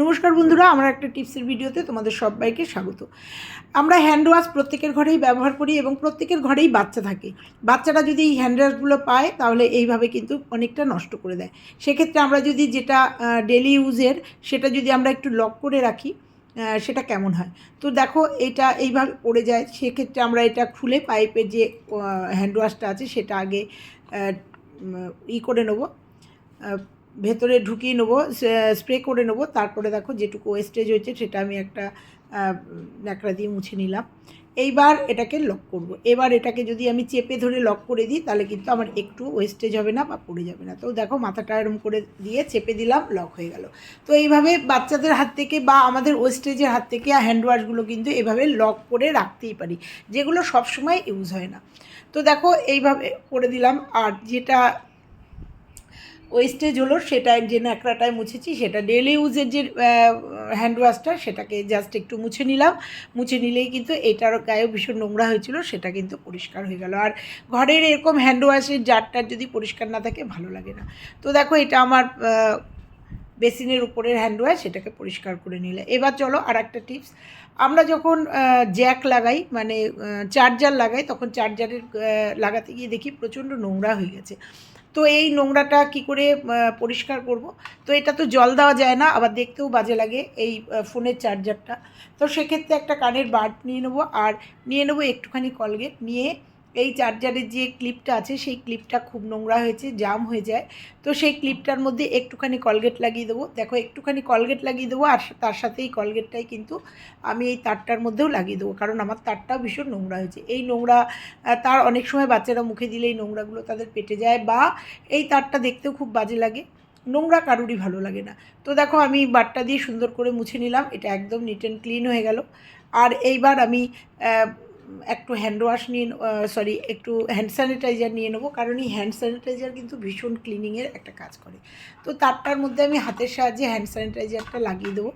নমস্কার বন্ধুরা, আমার একটা টিপসের ভিডিওতে তোমাদের সবাইকে স্বাগত। আমরা হ্যান্ড ওয়াশ প্রত্যেকের ঘরেই ব্যবহার করি এবং প্রত্যেকের ঘরেই বাচ্চা থাকে। বাচ্চারা যদি এই হ্যান্ড ওয়াশগুলো পায়, তাহলে এইভাবে কিন্তু অনেকটা নষ্ট করে দেয়। সেক্ষেত্রে আমরা যদি যেটা ডেলি ইউজের সেটা যদি আমরা একটু লক করে রাখি সেটা কেমন হয়? তো দেখো, এটা এইভাবে পড়ে যায়। সেক্ষেত্রে আমরা এটা খুলে পাইপের যে হ্যান্ড ওয়াশটা আছে, সেটা আগে ই করে নেব। ভেতরে ঢুকিয়ে নেব স্প্রে করে নেব। তারপরে দেখো যেটুকু ওয়েস্টেজ হয়েছে সেটা আমি একটা ন্যাকড়া দিয়ে মুছে নিলাম। এইবার এটাকে লক করব। এবার এটাকে যদি আমি চেপে ধরে লক করে দিই, তাহলে কিন্তু আমার একটু ওয়েস্টেজ হবে না বা পড়ে যাবে না। তো দেখো মাথাটা এরম করে দিয়ে চেপে দিলাম লক হয়ে গেল। তো এইভাবে বাচ্চাদের হাত থেকে বা আমাদের ওয়েস্টেজের হাত থেকে হ্যান্ড ওয়াশগুলো কিন্তু এভাবে লক করে রাখতেই পারি, যেগুলো সবসময় ইউজ হয় না। তো দেখো এইভাবে করে দিলাম। আর যেটা ওয়েস্টেজ হলো, সেটা যে ন্যাকড়াটায় মুছেছি, সেটা ডেলি ইউজের যে হ্যান্ড ওয়াশটা সেটাকে জাস্ট একটু মুছে নিলাম। মুছে নিলেই কিন্তু এটার গায়েও ভীষণ নোংরা হয়েছিল, সেটা কিন্তু পরিষ্কার হয়ে গেল। আর ঘরের এরকম হ্যান্ড ওয়াশের জারটার যদি পরিষ্কার না থাকে, ভালো লাগে না। তো দেখো, এটা আমার বেসিনের উপরের হ্যান্ড ওয়াশ সেটাকে পরিষ্কার করে নিলে। এবার চলো আর একটা টিপস আমরা যখন জ্যাক লাগাই মানে চার্জার লাগাই, তখন চার্জারের লাগাতে গিয়ে দেখি প্রচণ্ড নোংরা হয়ে গেছে। তো এই নোংরাটা কি করে পরিষ্কার করব? তো এটা তো জল দেওয়া যায় না, আবার দেখতেও বাজে লাগে এই ফোনের চার্জারটা। তো সেক্ষেত্রে একটা কানের বাট নিয়ে নেব, আর নিয়ে নেব একটুখানি কলগেট, নিয়ে এই চার্জারের যে ক্লিপটা আছে, সেই ক্লিপটা খুব নোংরা হয়েছে জাম হয়ে যায়। তো সেই ক্লিপটার মধ্যে একটুখানি কলগেট লাগিয়ে দেবো। দেখো, একটুখানি কলগেট লাগিয়ে দেবো আর তার সাথে এই কলগেটটাই কিন্তু আমি এই তারটার মধ্যেও লাগিয়ে দেবো। কারণ আমার তারটাও ভীষণ নোংরা হয়েছে। এই নোংরা তার অনেক সময় বাচ্চারা মুখে দিলে এই নোংরাগুলো তাদের পেটে যায় বা এই তারটা দেখতেও খুব বাজে লাগে। নোংরা কারুরই ভালো লাগে না। তো দেখো, আমি বাটটা দিয়ে সুন্দর করে মুছে নিলাম। এটা একদম নিট অ্যান্ড ক্লিন হয়ে গেল। আর এইবার আমি একটু হ্যান্ড ওয়াশ নিয়ে সরি একটু হ্যান্ড স্যানিটাইজার নিয়ে নেব, কারণ এই হ্যান্ড স্যানিটাইজার কিন্তু ভীষণ ক্লিনিংয়ের একটা কাজ করে। তো তারটার মধ্যে আমি হাতের সাহায্যে হ্যান্ড স্যানিটাইজারটা লাগিয়ে দেবো।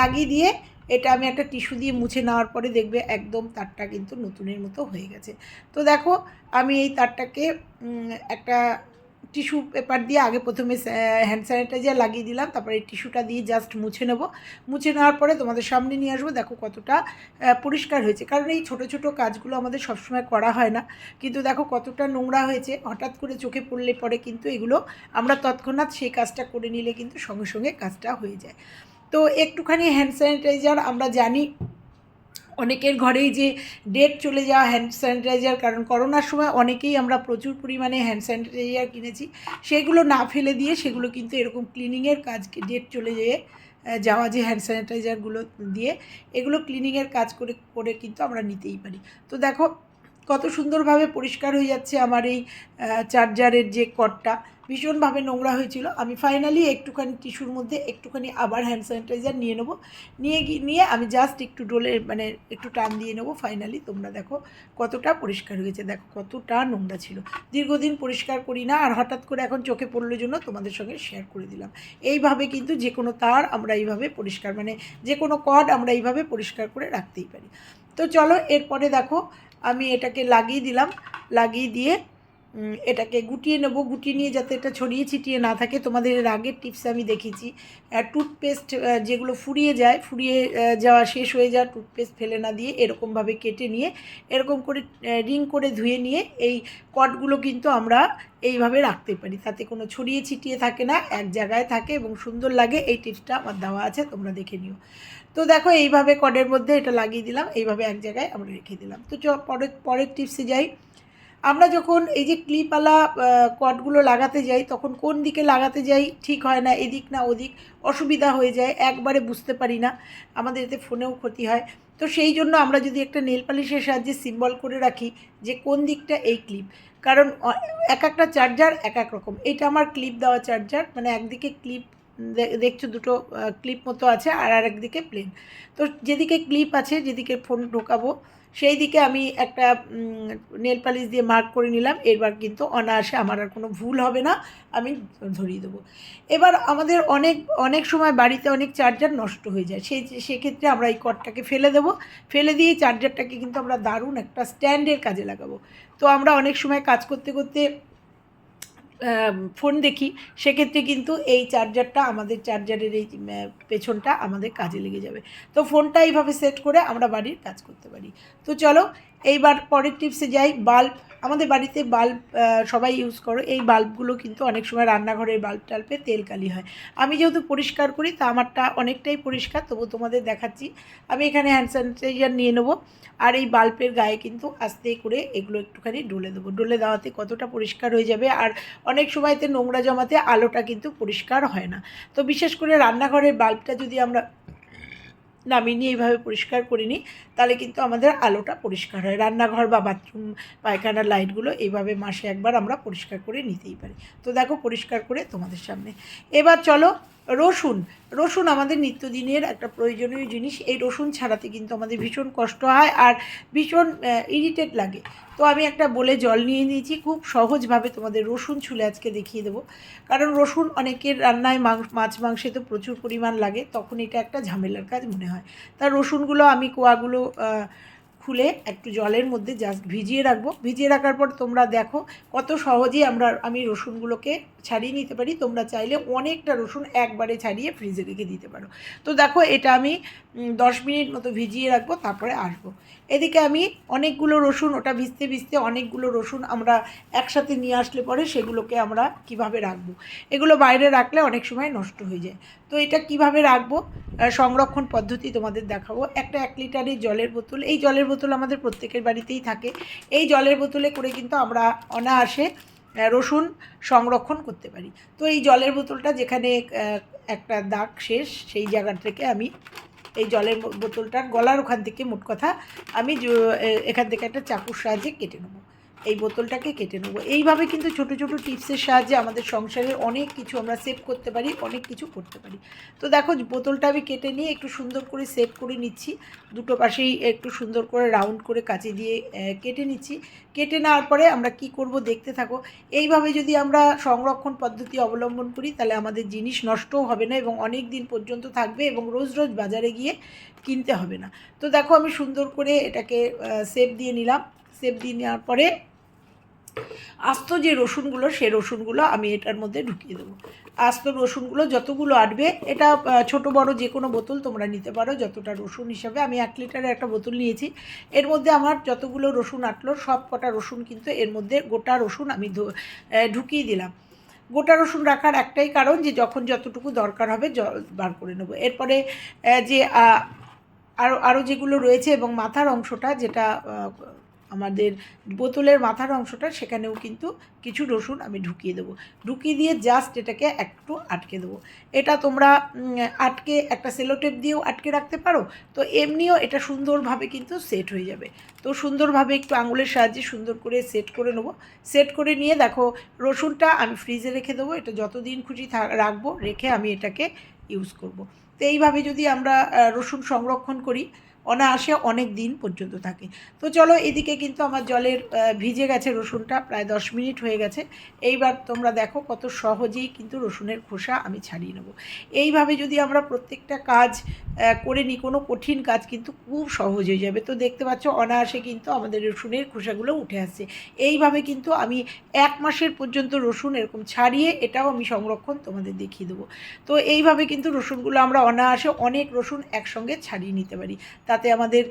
লাগিয়ে দিয়ে এটা আমি একটা টিস্যু দিয়ে মুছে নেওয়ার পরে দেখবে একদম তারটা কিন্তু নতুনের মতো হয়ে গেছে। তো দেখো, আমি এই তারটাকে একটা টিস্যু পেপার দিয়ে আগে প্রথমে হ্যান্ড স্যানিটাইজার লাগিয়ে দিলাম, তারপরে টিস্যুটা দিয়ে জাস্ট মুছে নেব। মুছে নেওয়ার পরে তোমাদের সামনে নিয়ে আসব, দেখো কতটা পরিষ্কার হয়েছে। কারণ এই ছোট ছোট কাজগুলো আমাদের সবসময় করা হয় না। কিন্তু দেখো কতটা নোংরা হয়েছে, হঠাৎ করে চোখে পড়লে পরে কিন্তু এগুলো আমরা তৎক্ষণাৎ সেই কাজটা করে নিলে কিন্তু সঙ্গে সঙ্গে কাজটা হয়ে যায়। তো একটুখানি হ্যান্ড স্যানিটাইজার আমরা জানি অনেকের ঘরেই যে ডেট চলে যাওয়া হ্যান্ড স্যানিটাইজার কারণ করোনার সময় অনেকেই আমরা প্রচুর পরিমাণে হ্যান্ড স্যানিটাইজার কিনেছি। সেগুলো না ফেলে দিয়ে সেগুলো কিন্তু এরকম ক্লিনিংয়ের কাজ ডেট চলে যেয়ে যাওয়া যে হ্যান্ড স্যানিটাইজারগুলো দিয়ে, এগুলো ক্লিনিংয়ের কাজ করে করে কিন্তু আমরা নিতেই পারি। তো দেখো, কত সুন্দরভাবে পরিষ্কার হয়ে যাচ্ছে আমার এই চার্জারের যে কটটা। ভীষণভাবে নোংরা হয়েছিল। আমি ফাইনালি একটুখানি টিস্যুর মধ্যে একটুখানি আবার হ্যান্ড স্যানিটাইজার নিয়ে নেব। নিয়ে গিয়ে, নিয়ে আমি জাস্ট একটু ডোলে মানে একটু টান দিয়ে নেব ফাইনালি তোমরা দেখো কতটা পরিষ্কার হয়েছে। দেখো কতটা নোংরা ছিল। দীর্ঘদিন পরিষ্কার করি না, আর হঠাৎ করে এখন চোখে পড়ল জন্য তোমাদের সঙ্গে শেয়ার করে দিলাম। এইভাবে কিন্তু যে কোনো তার আমরা এইভাবে পরিষ্কার মানে যে কোনো কড আমরা এইভাবে পরিষ্কার করে রাখতেই পারি। তো চলো এরপরে দেখো আমি এটাকে লাগিয়ে দিলাম। লাগিয়ে দিয়ে এটাকে গুটিয়ে নেব, গুটিয়ে নিয়ে যাতে এটা ছড়িয়ে ছিটিয়ে না থাকে। তোমাদের এর আগের টিপসে আমি দেখিয়েছি টুথপেস্ট যেগুলো ফুরিয়ে যায়, ফুরিয়ে যাওয়া শেষ হয়ে যাওয়া টুথপেস্ট ফেলে না দিয়ে এরকমভাবে কেটে নিয়ে, এরকম করে রিং করে ধুয়ে নিয়ে এই কটগুলো কিন্তু আমরা এইভাবে রাখতে পারি। তাতে কোনো ছড়িয়ে ছিটিয়ে থাকে না, এক জায়গায় থাকে এবং সুন্দর লাগে। এই টিপসটা আমার দেওয়া আছে, তোমরা দেখে নিও। তো দেখো, এইভাবে কডের মধ্যে এটা লাগিয়ে দিলাম। এইভাবে এক জায়গায় আমরা রেখে দিলাম। তো চ, পরের পরের টিপসে যাই। আমরা যখন এই যে ক্লিপওয়ালা কটগুলো লাগাতে যাই, তখন কোন দিকে লাগাতে যাই ঠিক হয় না, এদিক না ওদিক, অসুবিধা হয়ে যায়, একবারে বুঝতে পারি না। আমাদের এতে ফোনেও ক্ষতি হয়। তো সেই জন্য আমরা যদি একটা নেল পালিশের সাহায্যে সিম্বল করে রাখি যে কোন দিকটা এই ক্লিপ কারণ এক একটা চার্জার এক এক রকম। এটা আমার ক্লিপ দেওয়া চার্জার মানে একদিকে ক্লিপ দেখছ দুটো ক্লিপ মতো আছে আর আরেকদিকে প্লেন তো যেদিকে ক্লিপ আছে, যেদিকে ফোন ঢোকাবো, সেই দিকে আমি একটা নেল পালিশ দিয়ে মার্ক করে নিলাম। এবার কিন্তু অনায়াসে আমার আর কোনো ভুল হবে না, আমি ধরিয়ে দেবো। এবার আমাদের অনেক অনেক সময় বাড়িতে অনেক চার্জার নষ্ট হয়ে যায়। সেই, সেক্ষেত্রে আমরা এই কটটাকে ফেলে দেবো। ফেলে দিয়ে চার্জারটাকে কিন্তু আমরা দারুণ একটা স্ট্যান্ডের কাজে লাগাবো। তো আমরা অনেক সময় কাজ করতে করতে ফোন দেখি, সেক্ষেত্রে কিন্তু এই চার্জারটা আমাদের চার্জারের এই পেছনটা আমাদের কাজে লেগে যাবে। তো ফোনটা এইভাবে সেট করে আমরা বাড়ির কাজ করতে পারি। তো চলো এইবার পরের টিপসে যাই, বাল্ব, আমাদের বাড়িতে বাল্ব সবাই ইউজ করো। এই বাল্বগুলো কিন্তু অনেক সময় রান্নাঘরের বাল্ব টাল্পে তেল কালি হয়। আমি যেহেতু পরিষ্কার করি, তা আমারটা অনেকটাই পরিষ্কার, তবু তোমাদের দেখাচ্ছি। আমি এখানে হ্যান্ড স্যানিটাইজার নিয়ে নেব, আর এই বাল্বের গায়ে কিন্তু আস্তে করে এগুলো একটুখানি ডলে দেবো। ডলে দেওয়াতে কতটা পরিষ্কার হয়ে যাবে, আর অনেক সময়তে নোংরা জমাতে আলোটা কিন্তু পরিষ্কার হয় না। তো বিশেষ করে রান্নাঘরের বাল্বটা যদি আমরা নামিয়ে নিয়ে এইভাবে পরিষ্কার করে নিই তাহলে কিন্তু আমাদের আলোটা পরিষ্কার হয়। রান্নাঘর বা বাথরুম, পায়খানার লাইটগুলো এইভাবে মাসে একবার আমরা পরিষ্কার করে নিতেই পারি। তো দেখো, পরিষ্কার করে তোমাদের সামনে। এবার চলো রসুন রসুন আমাদের নিত্যদিনের একটা প্রয়োজনীয় জিনিস। এই রসুন ছাড়াতে কিন্তু আমাদের ভীষণ কষ্ট হয় আর ভীষণ ইরিটেট লাগে। তো আমি একটা বলে জল নিয়ে নিয়েছি, খুব সহজভাবে তোমাদের রসুন ছুলে আজকে দেখিয়ে দেবো। কারণ রসুন অনেকের রান্নায় মাছ মাংসে তো প্রচুর পরিমাণ লাগে, তখন এটা একটা ঝামেলার কাজ মনে হয়। তা রসুনগুলো আমি কোয়াগুলো খুলে একটু জলের মধ্যে জাস্ট ভিজিয়ে রাখব। ভিজিয়ে রাখার পর তোমরা দেখো কত সহজেই আমরা, আমি রসুনগুলোকে ছাড়িয়ে নিতে পারি। তোমরা চাইলে অনেকটা রসুন একবারে ছাড়িয়ে ফ্রিজে রেখে দিতে পারো। তো দেখো এটা আমি দশ মিনিট মতো ভিজিয়ে রাখব, তারপরে আসব। এদিকে আমি অনেকগুলো রসুন, ওটা ভিজতে ভিজতে অনেকগুলো রসুন আমরা একসাথে নিয়ে আসলে পরে সেগুলোকে আমরা কীভাবে রাখব? এগুলো বাইরে রাখলে অনেক সময় নষ্ট হয়ে যায়। তো এটা কীভাবে রাখব? সংরক্ষণ পদ্ধতি তোমাদের দেখাবো। একটা এক লিটারের জলের বোতল, এই জলের বোতল আমাদের প্রত্যেকের বাড়িতেই থাকে। এই জলের বোতলে করে কিন্তু আমরা অনায়াসে রসুন সংরক্ষণ করতে পারি। তো এই জলের বোতলটা যেখানে একটা দাগ শেষ, সেই জায়গা থেকে আমি এই জলের বোতলটার গলার ওখান থেকে মোট কথা আমি এখান থেকে একটা চাকুর সাহায্যে কেটে নেব। এই বোতলটাকে কেটে নেব। এইভাবে কিন্তু ছোট ছোট টিপসের সাহায্যে আমাদের সংসারের অনেক কিছু আমরা সেভ করতে পারি, অনেক কিছু করতে পারি। তো দেখো, বোতলটা আমি কেটে নিয়ে একটু সুন্দর করে সেভ করে নিচ্ছি। দুটো পাশেই একটু সুন্দর করে রাউন্ড করে কাঁচি দিয়ে কেটে নিচ্ছি। কেটে নেওয়ার পরে আমরা কি করব দেখতে থাকো। এইভাবে যদি আমরা সংরক্ষণ পদ্ধতি অবলম্বন করি, তাহলে আমাদের জিনিস নষ্টও হবে না এবং অনেক দিন পর্যন্ত থাকবে এবং রোজ রোজ বাজারে গিয়ে কিনতে হবে না। তো দেখো, আমি সুন্দর করে এটাকে সেভ দিয়ে নিলাম। সেভ দিয়ে নেওয়ার পরে আস্ত যে রসুনগুলো সেই রসুনগুলো আমি এটার মধ্যে ঢুকিয়ে দেবো। আস্ত রসুনগুলো যতগুলো আটবে, এটা ছোট, বড় যে কোনো বোতল তোমরা নিতে পারো, যতটা রসুন হিসাবে। আমি এক লিটারের একটা বোতল নিয়েছি। এর মধ্যে আমার যতগুলো রসুন আটলো, সব কটা রসুন কিন্তু এর মধ্যে গোটা রসুন আমি ঢুকিয়ে দিলাম। গোটা রসুন রাখার একটাই কারণ যে, যখন যতটুকু দরকার হবে জল বার করে নেব। এরপরে যে আরও আরও যেগুলো রয়েছে এবং মাথার অংশটা, যেটা আমাদের বোতলের মাথার অংশটা সেখানেও কিন্তু কিছু রসুন আমি ঢুকিয়ে দেবো। ঢুকিয়ে দিয়ে জাস্ট এটাকে একটু আটকে দেবো। এটা তোমরা আটকে একটা সেলোটেপ দিয়েও আটকে রাখতে পারো। তো এমনিও এটা সুন্দরভাবে কিন্তু সেট হয়ে যাবে। তো সুন্দরভাবে একটু আঙুলের সাহায্যে সুন্দর করে সেট করে নেব। সেট করে নিয়ে দেখো, রসুনটা আমি ফ্রিজে রেখে দেবো। এটা যতদিন খুশি রাখব, রেখে আমি এটাকে ইউজ করব। তো এইভাবে যদি আমরা রসুন সংরক্ষণ করি অনায়াসে অনেক দিন পর্যন্ত থাকে। তো চলো এদিকে কিন্তু আমার জলের ভিজে গেছে রসুনটা, প্রায় দশ মিনিট হয়ে গেছে। এইবার তোমরা দেখো কত সহজেই কিন্তু রসুনের খোসা আমি ছাড়িয়ে নেব। এইভাবে যদি আমরা প্রত্যেকটা কাজ করে নিই, কোনো কঠিন কাজ কিন্তু খুব সহজ হয়ে যাবে। তো দেখতে পাচ্ছ অনায়াসে কিন্তু আমাদের রসুনের খোসাগুলো উঠে আসছে। এইভাবে কিন্তু আমি এক মাসের পর্যন্ত রসুন এরকম ছাড়িয়ে এটাও আমি সংরক্ষণ তোমাদের দেখিয়ে দেবো। তো এইভাবে কিন্তু রসুনগুলো আমরা অনায়াসে অনেক রসুন একসঙ্গে ছাড়িয়ে নিতে পারি। তাতে আমাদের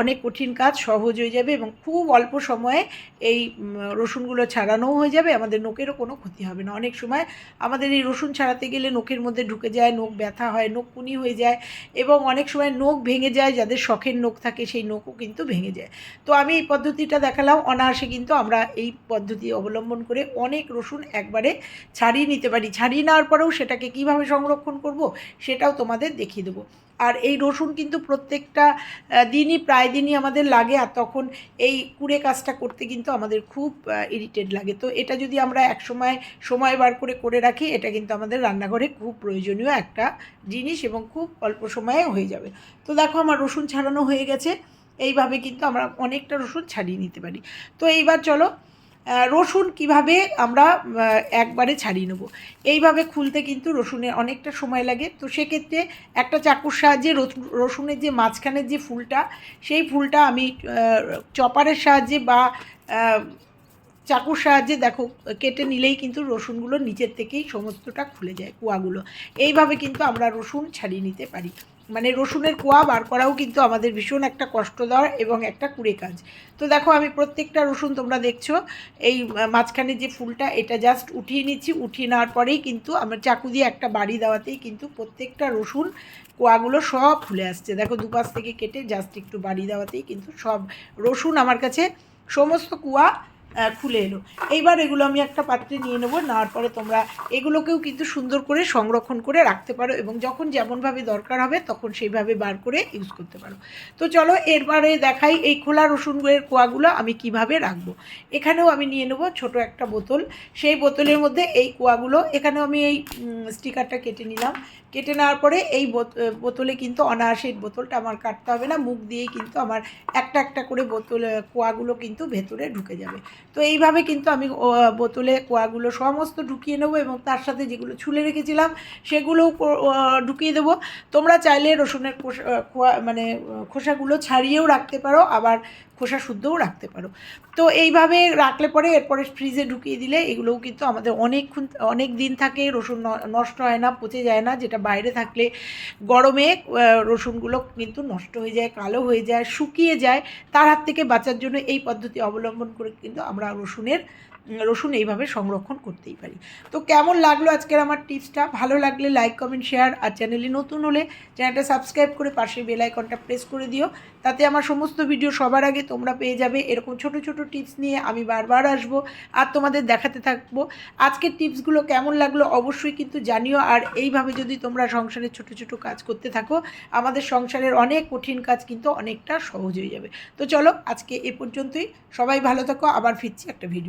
অনেক কঠিন কাজ সহজ হয়ে যাবে এবং খুব অল্প সময়ে এই রসুনগুলো ছাড়ানোও হয়ে যাবে। আমাদের নোকেরও কোনো ক্ষতি হবে না। অনেক সময় আমাদের এই রসুন ছাড়াতে গেলে নোকের মধ্যে ঢুকে যায় নোক ব্যথা হয় নোক কুনি হয়ে যায় এবং অনেক সময় নোক ভেঙে যায়, যাদের শখের নোক থাকে সেই নোকও কিন্তু ভেঙে যায়। তো আমি এই পদ্ধতিটা দেখালাম। অনায়াসে কিন্তু আমরা এই পদ্ধতি অবলম্বন করে অনেক রসুন একবারে ছাড়িয়ে নিতে পারি। ছাড়িয়ে নেওয়ার পরেও সেটাকে কীভাবে সংরক্ষণ করব সেটাও তোমাদের দেখিয়ে দেবো। আর এই রসুন কিন্তু প্রত্যেকটা দিনই প্রায় দিনই আমাদের লাগে আর তখন এই কুড়ে কাজটা করতে কিন্তু আমাদের খুব ইরিটেট লাগে। তো এটা যদি আমরা এক সময় সময় বার করে করে রাখি, এটা কিন্তু আমাদের রান্নাঘরে খুব প্রয়োজনীয় একটা জিনিস এবং খুব অল্প সময়ে হয়ে যাবে। তো দেখো আমার রসুন ছাড়ানো হয়ে গেছে। এইভাবে কিন্তু আমরা অনেকটা রসুন ছাড়িয়ে নিতে পারি। তো এইবার চলো রসুন কীভাবে আমরা একবারে ছাড়িয়ে নেব। এইভাবে খুলতে কিন্তু রসুনের অনেকটা সময় লাগে। তো সেক্ষেত্রে একটা চাকুর সাহায্যে রসুন- রসুনের যে মাঝখানের যে ফুলটা, সেই ফুলটা আমি চপারের সাহায্যে বা চাকুর সাহায্যে দেখো, কেটে নিলেই কিন্তু রসুনগুলো নিচের থেকেই সমস্তটা খুলে যায়, কুয়াগুলো। এইভাবে কিন্তু আমরা রসুন ছাড়িয়ে নিতে পারি। মানে রসুনের কোয়া বার করাও কিন্তু আমাদের ভীষণ একটা কষ্টদার এবং একটা কুড়ে কাজ। তো দেখো আমি প্রত্যেকটা রসুন তোমরা দেখছ, এই মাঝখানে যে ফুলটা এটা জাস্ট উঠিয়ে নিচ্ছি, উঠিয়ে নেওয়ার পরেই কিন্তু আমার চাকু দিয়ে একটা বাড়ি দেওয়াতেই কিন্তু প্রত্যেকটা রসুন কোয়াগুলো সব ফুলে আসছে। দেখো দুপাশ থেকে কেটে জাস্ট একটু বাড়ি দেওয়াতেই কিন্তু সব রসুন আমার কাছে সমস্ত কুয়া খুলে এলো। এইবার এগুলো আমি একটা পাত্রে নিয়ে নেব, নেওয়ার পরে তোমরা এগুলোকেও কিন্তু সুন্দর করে সংরক্ষণ করে রাখতে পারো এবং যখন যেমনভাবে দরকার হবে তখন সেইভাবে বার করে ইউজ করতে পারো। তো চলো এরপরে দেখাই এই খোলা রসুনের কোয়াগুলো আমি কীভাবে রাখব। এখানেও আমি নিয়ে নেব ছোট একটা বোতল। সেই বোতলের মধ্যে এই কোয়াগুলো, এখানেও আমি এই স্টিকারটা কেটে নিলাম। কেটে নেওয়ার পরে এই বোত- বোতলে কিন্তু অনায়াসে বোতলটা আমার কাটতে হবে না, মুখ দিয়েই কিন্তু আমার একটা একটা করে বোতল কোয়াগুলো কিন্তু ভেতরে ঢুকে যাবে। তো এইভাবে কিন্তু আমি বোতলে কোয়াগুলো সমস্ত ঢুকিয়ে নেব এবং তার সাথে যেগুলো ছুলে রেখেছিলাম সেগুলোও কো- ঢুকিয়ে দেবো। তোমরা চাইলে রসুনের খোসা মানে খোসাগুলো ছাড়িয়েও রাখতে পারো, আবার খোসা শুদ্ধও রাখতে পারো। তো এইভাবে রাখলে পরে এরপরে ফ্রিজে ঢুকিয়ে দিলে এগুলোও কিন্তু আমাদের অনেকক্ষণ, অনেক দিন থাকে, রসুন নষ্ট হয় না, পচে যায় না, যেটা বাইরে থাকলে গরমে রসুনগুলো কিন্তু নষ্ট হয়ে যায়, কালো হয়ে যায়, শুকিয়ে যায়। তার হাত থেকে বাঁচার জন্য এই পদ্ধতি অবলম্বন করে কিন্তু আমরা রসুনের রসুন এইভাবে সংরক্ষণ করতেই পারি। তো কেমন লাগল আজকের আমার টিপসটা? ভালো লাগলে লাইক কমেন্ট শেয়ার আর চ্যানেলে নতুন হলে চ্যানেলটা সাবস্ক্রাইব করে পাশে বেল আইকনটা প্রেস করে দিও। তাতে আমার সমস্ত ভিডিও সবার আগে তোমরা পেয়ে যাবে। এরকম ছোট ছোট টিপস নিয়ে আমি বারবার আসব আর তোমাদের দেখাতে থাকব। আজকের টিপসগুলো কেমন লাগল অবশ্যই কিন্তু জানিও। আর এইভাবে যদি তোমরা সংসারের ছোট ছোট কাজ করতে থাকো, আমাদের সংসারের অনেক কঠিন কাজ কিন্তু অনেকটা সহজ হয়ে যাবে। তো চলো আজকে এ পর্যন্তই। সবাই ভালো থাকো। আবার ফিরছি একটা ভিডিও